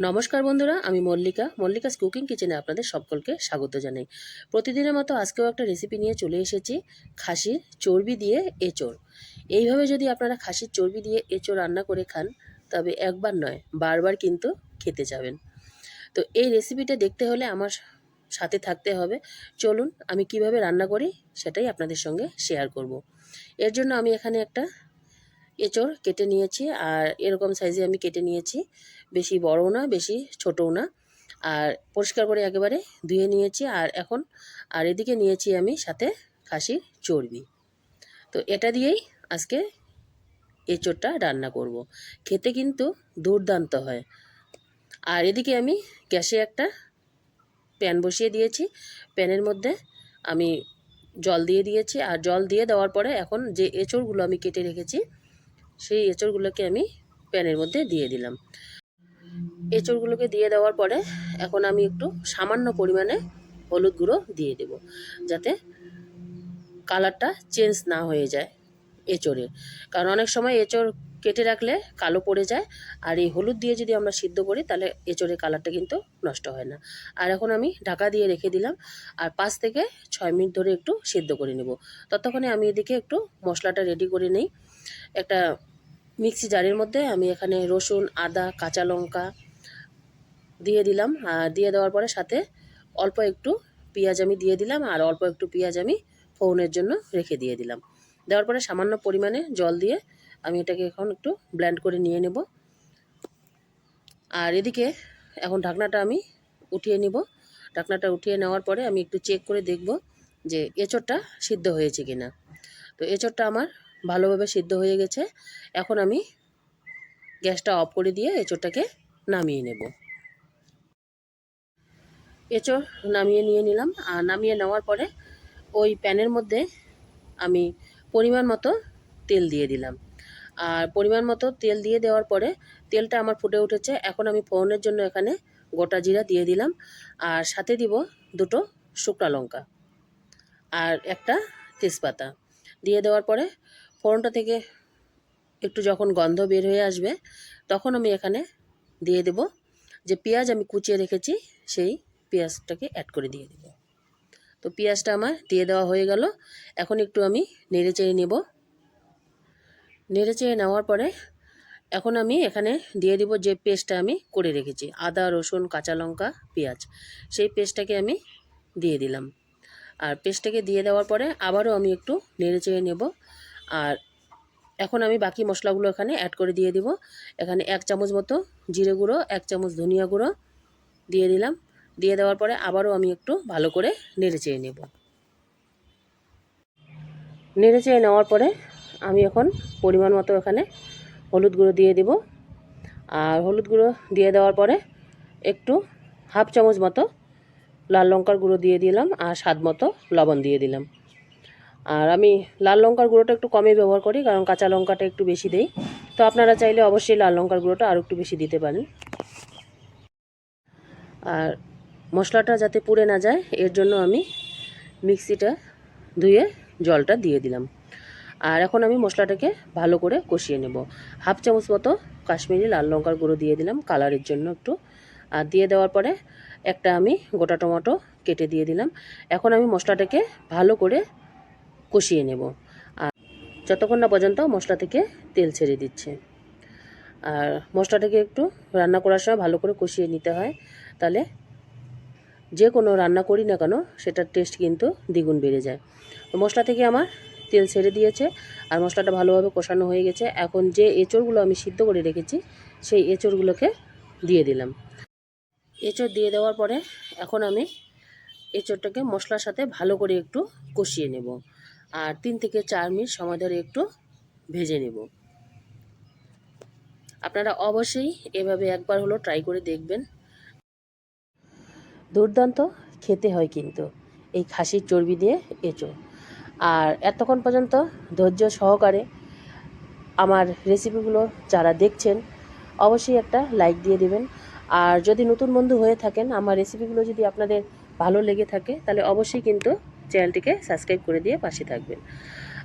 নমস্কার বন্ধুরা, আমি মল্লিকা। মল্লিকাস কুকিং কিচেনে আপনাদের সকলকে স্বাগত জানাই। প্রতিদিনের মতো আজকেও একটা রেসিপি নিয়ে চলে এসেছি, খাসির চর্বি দিয়ে এঁচোড়। এইভাবে যদি আপনারা খাসির চর্বি দিয়ে এঁচোড় রান্না করে খান, তবে একবার নয়, বারবার কিন্তু খেতে যাবেন। তো এই রেসিপিটা দেখতে হলে আমার সাথে থাকতে হবে। চলুন, আমি কীভাবে রান্না করি, সেটাই আপনাদের সঙ্গে শেয়ার করব। এর জন্য আমি এখানে একটা এঁচড় কেটে নিয়েছি আর এরকম সাইজে আমি কেটে নিয়েছি। বেশি বড়ও না, বেশি ছোটও না। আর পরিষ্কার করে একেবারে ধুয়ে নিয়েছি আর এখন, আর এদিকে নিয়েছি আমি সাথে খাসির চর্বি। তো এটা দিয়েই আজকে এঁচড়টা রান্না করব। খেতে কিন্তু দুর্দান্ত হয়। আর এদিকে আমি গ্যাসে একটা প্যান বসিয়ে দিয়েছি। প্যানের মধ্যে আমি জল দিয়ে দিয়েছি। আর জল দিয়ে দেওয়ার পরে এখন যে এঁচড়গুলো আমি কেটে রেখেছি সেই এঁচড়গুলোকে আমি প্যানের মধ্যে দিয়ে দিলাম। এঁচড়গুলোকে দিয়ে দেওয়ার পরে এখন আমি একটু সামান্য পরিমাণে হলুদ গুঁড়ো দিয়ে দেব, যাতে কালারটা চেঞ্জ না হয়ে যায় এঁচড়ের কারণ অনেক সময় এঁচড় কেটে রাখলে কালো পড়ে যায়, আর এই হলুদ দিয়ে যদি আমরা সিদ্ধ করি তাহলে এঁচড়ের কালারটা কিন্তু নষ্ট হয় না। আর এখন আমি ঢাকা দিয়ে রেখে দিলাম, আর পাঁচ থেকে ছয় মিনিট ধরে একটু সিদ্ধ করে নেব। ততক্ষণে আমি এদিকে একটু মশলাটা রেডি করে নিই। একটা মিক্সি জারের মধ্যে আমি এখানে রসুন, আদা, কাঁচা লঙ্কা দিয়ে দিলাম। আর দিয়ে দেওয়ার পরে সাথে অল্প একটু পেঁয়াজ আমি দিয়ে দিলাম আর অল্প একটু পেঁয়াজ আমি ফোড়নের জন্য রেখে দিয়ে দিলাম। দেওয়ার পরে সামান্য পরিমাণে জল দিয়ে আমি এটাকে এখন একটু ব্ল্যান্ড করে নিয়ে নেব। আর এদিকে এখন ঢাকনাটা আমি উঠিয়ে নিব। ঢাকনাটা উঠিয়ে নেওয়ার পরে আমি একটু চেক করে দেখব যে এঁচড়টা সিদ্ধ হয়েছে কিনা। তো এঁচড়টা আমার ভালোভাবে সিদ্ধ হয়ে গেছে। এখন আমি গ্যাসটা অফ করে দিয়ে এঁচড়টাকে নামিয়ে নেব। এঁচড় নামিয়ে নিয়ে নিলাম। আর নামিয়ে নেওয়ার পরে ওই প্যানের মধ্যে আমি পরিমাণ মতো তেল দিয়ে দিলাম। আর পরিমাণ মতো তেল দিয়ে দেওয়ার পরে তেলটা আমার ফুটে উঠেছে। এখন আমি ফোড়নের জন্য এখানে গোটা জিরা দিয়ে দিলাম। আর সাথে দিব দুটো শুকনা লঙ্কা। আর একটা তেজপাতা। দিয়ে দেওয়ার পরে ফোড়নটা থেকে একটু যখন গন্ধ বের হয়ে আসবে, তখন আমি এখানে দিয়ে দেব। যে পেঁয়াজ আমি কুচিয়ে রেখেছি, সেই পেঁয়াজটাকে অ্যাড করে দিয়ে দেব। তো পেঁয়াজটা আমার দিয়ে দেওয়া হয়ে গেল। এখন একটু আমি নেড়ে চেড়ে নেব। নেড়ে চেড়ে নেওয়ার পরে এখন আমি এখানে দিয়ে দিব যে পেস্টটা আমি করে রেখেছি, আদা, রসুন, কাঁচা লঙ্কা, পেঁয়াজ। সেই পেস্টটাকে আমি দিয়ে দিলাম। আর পেস্টটাকে দিয়ে দেওয়ার পরে আবারও আমি একটু নেড়ে চেড়ে নেব। আর এখন আমি বাকি মশলাগুলো এখানে অ্যাড করে দিয়ে দিব। এখানে এক চামচ মতো জিরে গুঁড়ো, এক চামচ ধনিয়া গুঁড়ো দিয়ে দিলাম। দিয়ে দেওয়ার পরে আবারও আমি একটু ভালো করে নেড়ে চেয়ে নেব। নেড়ে চেয়ে নেওয়ার পরে আমি এখন পরিমাণ মতো এখানে হলুদ গুঁড়ো দিয়ে দেব। আর হলুদ গুঁড়ো দিয়ে দেওয়ার পরে একটু হাফ চামচ মতো লাল লঙ্কার গুঁড়ো দিয়ে দিলাম আর স্বাদ মতো লবণ দিয়ে দিলাম। আর আমি লাল লঙ্কার গুঁড়োটা একটু কমই ব্যবহার করি, কারণ কাঁচা লঙ্কাটা একটু বেশি দেই। তো আপনারা চাইলে অবশ্যই লাল লঙ্কার গুঁড়োটা আরও একটু বেশি দিতে পারেন। আর মশলাটা যাতে পুড়ে না যায়, এর জন্য আমি মিক্সিটা ধুয়ে জলটা দিয়ে দিলাম। আর এখন আমি মশলাটাকে ভালো করে কষিয়ে নেব। হাফ চামচ মতো কাশ্মীরি লাল লঙ্কার গুঁড়ো দিয়ে দিলাম কালারের জন্য একটু। আর দিয়ে দেওয়ার পরে একটা আমি গোটা টমেটো কেটে দিয়ে দিলাম। এখন আমি মশলাটাকে ভালো করে কষিয়ে নেব। আর যতক্ষণ না পর্যন্ত মশলা থেকে তেল ছেড়ে দিচ্ছে। আর মশলাটাকে একটু রান্না করার সময় ভালো করে কষিয়ে নিতে হয়। তাহলে যে কোনো রান্না করি না কেন, সেটার টেস্ট কিন্তু দ্বিগুণ বেড়ে যায়। তো মশলা থেকে আমার তেল ছেড়ে দিয়েছে আর মশলাটা ভালোভাবে কষানো হয়ে গেছে। এখন যে এঁচড়গুলো আমি সিদ্ধ করে রেখেছি, সেই এঁচড়গুলোকে দিয়ে দিলাম। এঁচড় দিয়ে দেওয়ার পরে এখন আমি এঁচড়টাকে মশলার সাথে ভালো করে একটু কষিয়ে নেব। আর তিন থেকে চার মিনিট সময় ধরে একটু ভেজে নেব। আপনারা অবশ্যই এভাবে একবার হলো ট্রাই করে দেখবেন। দুর্দান্ত খেতে হয় কিন্তু এই খাসির চর্বি দিয়ে এঁচো। আর এতক্ষণ পর্যন্ত ধৈর্য সহকারে আমার রেসিপিগুলো যারা দেখছেন, অবশ্যই একটা লাইক দিয়ে দেবেন। আর যদি নতুন বন্ধু হয়ে থাকেন, আমার রেসিপিগুলো যদি আপনাদের ভালো লেগে থাকে, তাহলে অবশ্যই কিন্তু চ্যানেলটিকে সাবস্ক্রাইব করে দিয়ে পাশে থাকবেন।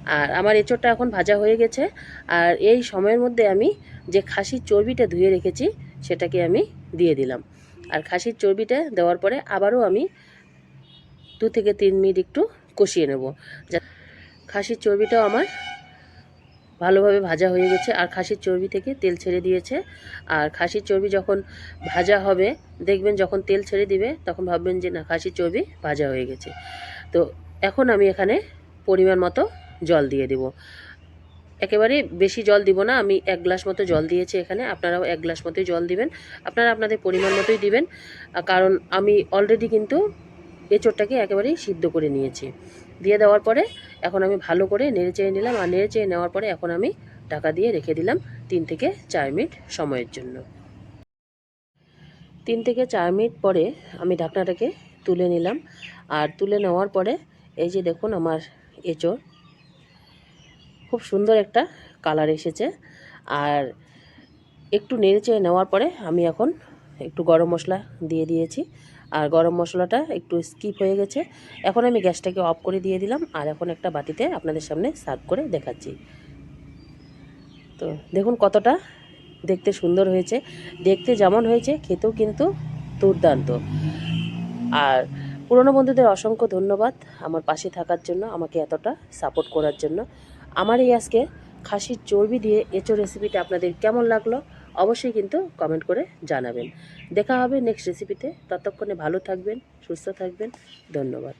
আর আমার এঁচোড়টা এখন ভাজা হয়ে গেছে। আর এই সময়ের মধ্যে আমি যে খাসির চর্বিটা ধুয়ে রেখেছি, সেটাকে আমি দিয়ে দিলাম। আর খাসির চর্বিটা দেওয়ার পরে আবারও আমি দু থেকে তিন মিনিট একটু কষিয়ে নেব। যা- খাসির চর্বিটাও আমার ভালোভাবে ভাজা হয়ে গেছে। আর খাসির চর্বি থেকে তেল ছেড়ে দিয়েছে। আর খাসির চর্বি যখন ভাজা হবে, দেখবেন যখন তেল ছেড়ে দিবে, তখন ভাববেন যে না, খাসির চর্বি ভাজা হয়ে গেছে। তো এখন আমি এখানে পরিমাণ মতো জল দিয়ে দিব। একেবারে বেশি জল দিব না, আমি এক গ্লাস মতো জল দিয়েছি এখানে, আপনারাও এক গ্লাস মতোই জল দিবেন, আপনারা আপনাদের পরিমাণ মতোই দিবেন কারণ আমি অলরেডি কিন্তু এঁচোড়টাকে একেবারেই সিদ্ধ করে নিয়েছি। দিয়ে দেওয়ার পরে এখন আমি ভালো করে নেড়ে চেড়ে নিলাম, আর নেড়ে চেড়ে নেওয়ার পরে এখন আমি ঢাকা দিয়ে রেখে দিলাম তিন থেকে চার মিনিট সময়ের জন্য। তিন থেকে চার মিনিট পরে আমি ঢাকনাটাকে তুলে নিলাম। আর তুলে নেওয়ার পরে এই যে দেখুন আমার এঁচোড়, খুব সুন্দর একটা কালার এসেছে। আর একটু নেড়েচেড়ে নেওয়ার পরে আমি এখন একটু গরম মশলা দিয়ে দিয়েছি। আর গরম মশলাটা একটু স্কিপ হয়ে গেছে। এখন আমি গ্যাসটাকে অফ করে দিয়ে দিলাম। আর এখন একটা বাটিতে আপনাদের সামনে সার্ভ করে দেখাচ্ছি। তো দেখুন কতটা দেখতে সুন্দর হয়েছে। দেখতে যেমন হয়েছে, খেতেও কিন্তু দুর্দান্ত। আর পুরনো বন্ধুদের অসংখ্য ধন্যবাদ আমার পাশে থাকার জন্য, আমাকে এতটা সাপোর্ট করার জন্য। আমার এই আজকে খাসির চর্বি দিয়ে এঁচো রেসিপিটা আপনাদের কেমন লাগল, অবশ্যই কিন্তু কমেন্ট করে জানাবেন। দেখা হবে নেক্সট রেসিপিতে ততক্ষণে ভালো থাকবেন, সুস্থ থাকবেন। ধন্যবাদ।